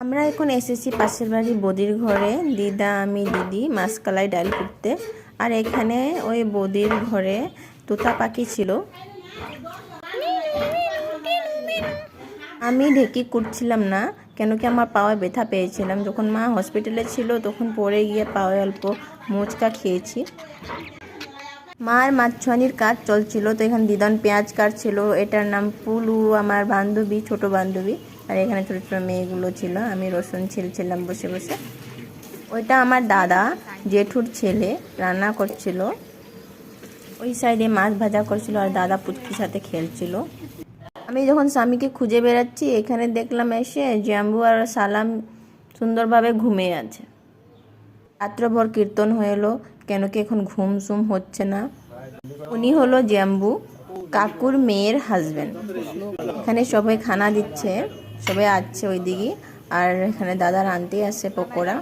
আমরা এখন এসেছি পাশের বাড়ি বদির ঘরে। দিদা, আমি, দিদি মাসকালাই ডাল করতে আর এখানে ওই বদির ঘরে তোতা পাখি ছিল। আমি ঢেকি করছিলাম না, কেন কি আমার পাওয়া ব্যথা পেয়েছিলাম। যখন মা হসপিটালে ছিল, তখন পরে গিয়ে পাওয়ায় অল্প মোচকা খেয়েছি। মার মাছছানির কাজ চলছিল, তো এখানে দিদন পেঁয়াজ কাটছিল। এটার নাম পুলু, আমার বান্ধবী, ছোট বান্ধবী। আর এখানে ছোটো ছোটো মেয়েগুলো ছিল, আমি রসুন ছিলছিলাম বসে বসে। ওইটা আমার দাদা, জেঠুর ছেলে, রান্না করছিল। ওই সাইডে মাছ ভাজা করছিল আর দাদা পুচকির সাথে খেলছিল। আমি যখন স্বামীকে খুঁজে বেড়াচ্ছি, এখানে দেখলাম এসে জাম্বু আর সালাম সুন্দরভাবে ঘুমিয়ে আছে। রাত্রভর কীর্তন হয়ে এলো, কেন কি এখন ঘুম সুম হচ্ছে না। উনি হলো জ্যাম্বু কাকুর মেয়ের হাজবেন্ড এখানে সবাই খানা দিচ্ছে। সবাই আছে ওইদিকে। আর এখানে দাদা রানতে আছে পকোড়া।